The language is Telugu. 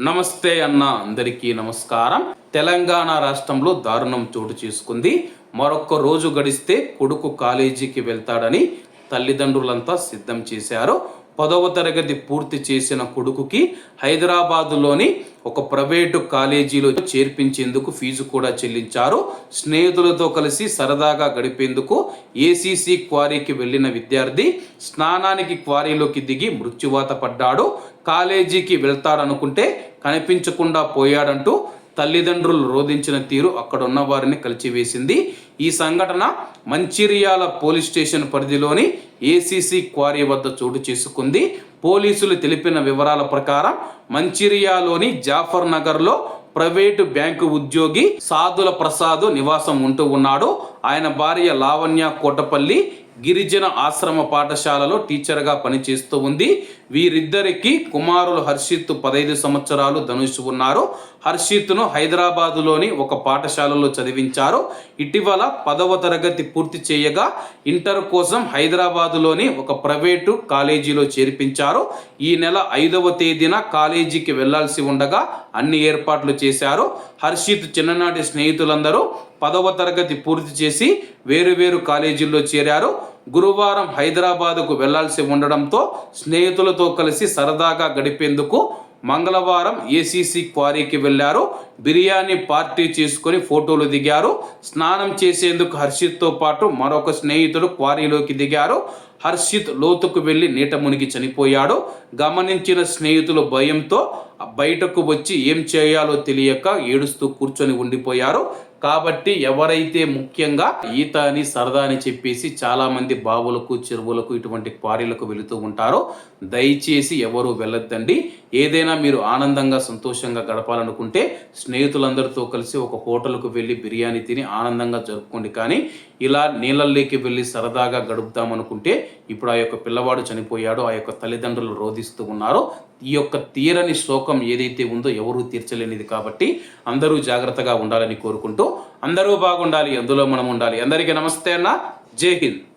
నమస్తే అన్న అందరికీ నమస్కారం. తెలంగాణ రాష్ట్రంలో దారుణం చోటు చేసుకుంది. మరొక్క రోజు గడిస్తే కొడుకు కాలేజీకి వెళ్తాడని తల్లిదండ్రులంతా సిద్ధం చేశారు. పదవ తరగతి పూర్తి చేసిన కొడుకుకి హైదరాబాదులోని ఒక ప్రైవేటు కాలేజీలో చేర్పించేందుకు ఫీజు కూడా చెల్లించారు. స్నేహితులతో కలిసి సరదాగా గడిపేందుకు ఏసీసీ క్వారీకి వెళ్ళిన విద్యార్థి స్నానానికి క్వారీలోకి దిగి మృత్యువాత పడ్డాడు. కాలేజీకి వెళ్తాడనుకుంటే కనిపించకుండా పోయాడంటూ తల్లిదండ్రులు రోధించిన తీరు అక్కడ ఉన్న వారిని కలిచివేసింది. ఈ సంఘటన మంచిర్యాల పోలీస్ స్టేషన్ పరిధిలోని ఏసీసీ క్వారీ వద్ద చోటు చేసుకుంది. పోలీసులు తెలిపిన వివరాల ప్రకారం మంచిర్యాలోని జాఫర్ నగర్లో ప్రైవేటు బ్యాంకు ఉద్యోగి సాధుల ప్రసాద్ నివాసం ఉంటూ ఉన్నాడు. ఆయన భార్య లావణ్య కోటపల్లి గిరిజన ఆశ్రమ పాఠశాలలో టీచర్గా పనిచేస్తూ ఉంది. వీరిద్దరికి కుమారులు హర్షిత్ పదహైదు సంవత్సరాలు ధనుష్ ఉన్నారు. హర్షిత్ను హైదరాబాదులోని ఒక పాఠశాలలో చదివించారు. ఇటీవల పదవ తరగతి పూర్తి చేయగా ఇంటర్ కోసం హైదరాబాదులోని ఒక ప్రైవేటు కాలేజీలో చేర్పించారు. ఈ నెల ఐదవ తేదీన కాలేజీకి వెళ్ళాల్సి ఉండగా అన్ని ఏర్పాట్లు చేశారు. హర్షిత్ చిన్ననాటి స్నేహితులందరూ పదవ తరగతి పూర్తి చేసి వేరు వేరు కాలేజీల్లో చేరారు. గురువారం హైదరాబాదుకు వెళ్ళాల్సి ఉండడంతో స్నేహితులతో కలిసి సరదాగా గడిపేందుకు మంగళవారం ఏసీసీ క్వారీకి వెళ్ళారు. బిర్యానీ పార్టీ చేసుకొని ఫోటోలు దిగారు. స్నానం చేసేందుకు హర్షిత్తో పాటు మరొక స్నేహితుడు క్వారీలోకి దిగారు. హర్షిత్ లోతుకు వెళ్ళి నీట మునిగి చనిపోయాడో గమనించిన స్నేహితులు భయంతో బయటకు వచ్చి ఏం చేయాలో తెలియక ఏడుస్తూ కూర్చొని ఉండిపోయారు. కాబట్టి ఎవరైతే ముఖ్యంగా ఈత అని సరదా అని చెప్పేసి చాలామంది బావులకు చెరువులకు ఇటువంటి క్వారీలకు వెళుతూ ఉంటారో దయచేసి ఎవరు వెళ్ళొద్దండి. ఏదైనా మీరు ఆనందంగా సంతోషంగా గడపాలనుకుంటే స్నేహితులందరితో కలిసి ఒక హోటల్కు వెళ్ళి బిర్యానీ తిని ఆనందంగా జరుపుకోండి. కానీ ఇలా నీళ్ళల్లోకి వెళ్ళి సరదాగా గడుపుదామనుకుంటే ఇప్పుడు ఆ యొక్క పిల్లవాడు చనిపోయాడో ఆ యొక్క తల్లిదండ్రులు రోధిస్తూ ఉన్నారో. ఈ యొక్క తీరని శోకం ఏదైతే ఉందో ఎవరూ తీర్చలేనిది కాబట్టి అందరూ జాగ్రత్తగా ఉండాలని కోరుకుంటూ అందరూ బాగుండాలి అందులో మనం ఉండాలి. అందరికీ నమస్తే అన్న. జై హింద్.